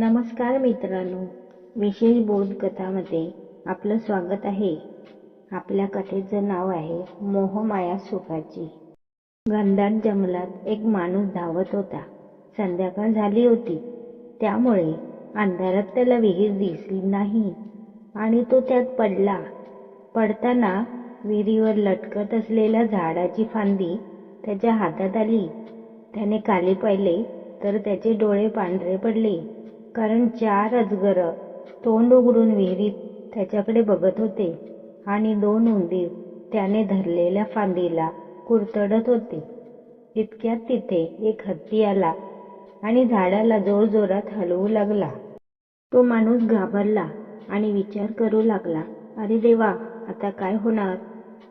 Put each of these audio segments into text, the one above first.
नमस्कार मित्रांनो विशेष बोधकथामध्ये आपलं स्वागत आहे. आपल्या कथेचं नाव आहे मोहमाया सुखाची. घनदाट जंगलात एक माणूस धावत होता. संध्याकाळ झाली होती. त्यामुळे अंधारात त्याला विहीर दिसली नाही आणि तो त्यात पडला. पडताना विहिरीवर लटकत असलेल्या झाडाची फांदी त्याच्या हातात आली. त्याने खाली पाहिले तर त्याचे डोळे पांढरे पडले. कारण चार अजगर तोंड उघडून विहिरीत त्याच्याकडे बघत होते आणि दोन उंदीर त्याने धरलेल्या फांदीला कुरतडत होते. इतक्यात तिथे एक हत्ती आला आणि झाडाला जोरजोरात हलवू लागला. तो माणूस घाबरला आणि विचार करू लागला अरे देवा आता काय होणार?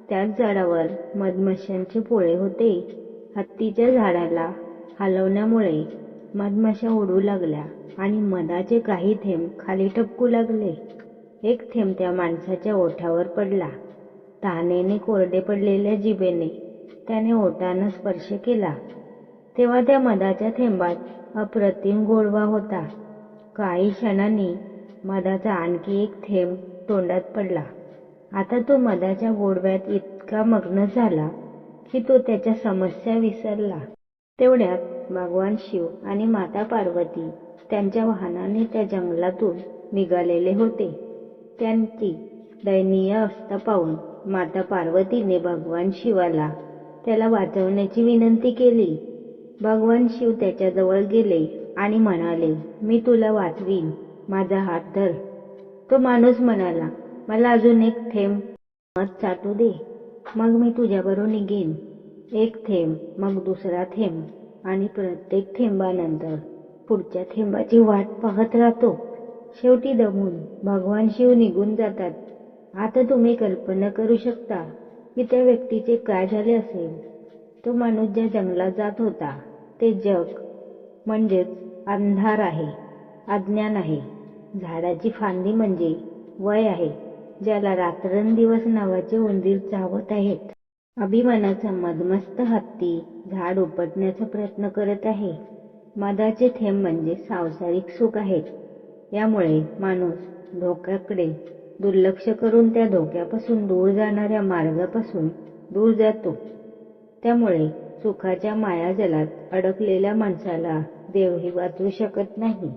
त्याच झाडावर मधमाशांचे पोळे होते. हत्तीच्या झाडाला हलवण्यामुळे मधमाशा उडू लागल्या आणि मधाचे काही थेंब खाली टपकू लागले. एक थेंब त्या माणसाच्या ओठावर पडला. तहानेने कोरडे पडलेल्या जिभेने त्याने ओठानं स्पर्श केला. तेव्हा त्या मधाच्या थेंबात अप्रतिम गोडवा होता. काही क्षणांनी मधाचा आणखी एक थेंब तोंडात पडला. आता तो मधाच्या गोडव्यात इतका मग्न झाला की तो त्याच्या समस्या विसरला. तेवढ्यात भगवान शिव आणि माता पार्वती त्यांच्या वाहनाने त्या जंगलातून निघालेले होते. त्यांची दयनीय अवस्था पाहून माता पार्वतीने भगवान शिवाला त्याला वाचवण्याची विनंती केली. भगवान शिव त्याच्याजवळ गेले आणि म्हणाले मी तुला वाचवीन. माझा हात धर. तो माणूस म्हणाला मला अजून एक थेंब मत साठू दे. मग मी तुझ्याबरोबर निघेन. एक थेंब मग दुसरा थेंब. आणि प्रत्येक थेंबानंतर पुढच्या थेंबाची वाट पाहत राहतो. शेवटी दमून भगवान शिव निघून जातात. आता तुम्ही कल्पना करू शकता की त्या व्यक्तीचे काय झाले असेल. तो माणूस ज्या जंगलात जात होता ते जग म्हणजेच अंधार आहे अज्ञान आहे. झाडाची फांदी म्हणजे वय आहे ज्याला रात्रंदिवस नावाचे उंदीर चावत आहेत. अभिमानाचा मदमस्त हत्ती झाड उपटण्याचा प्रयत्न करत आहे. मधाचे थेंब म्हणजे सांसारिक सुख आहेत यामुळे माणूस धोक्याकडे दुर्लक्ष करून त्या धोक्यापासून दूर जाणाऱ्या मार्गापासून दूर जातो. त्यामुळे सुखाच्या मायाजलात अडकलेल्या माणसाला देवही वाचवू शकत नाही.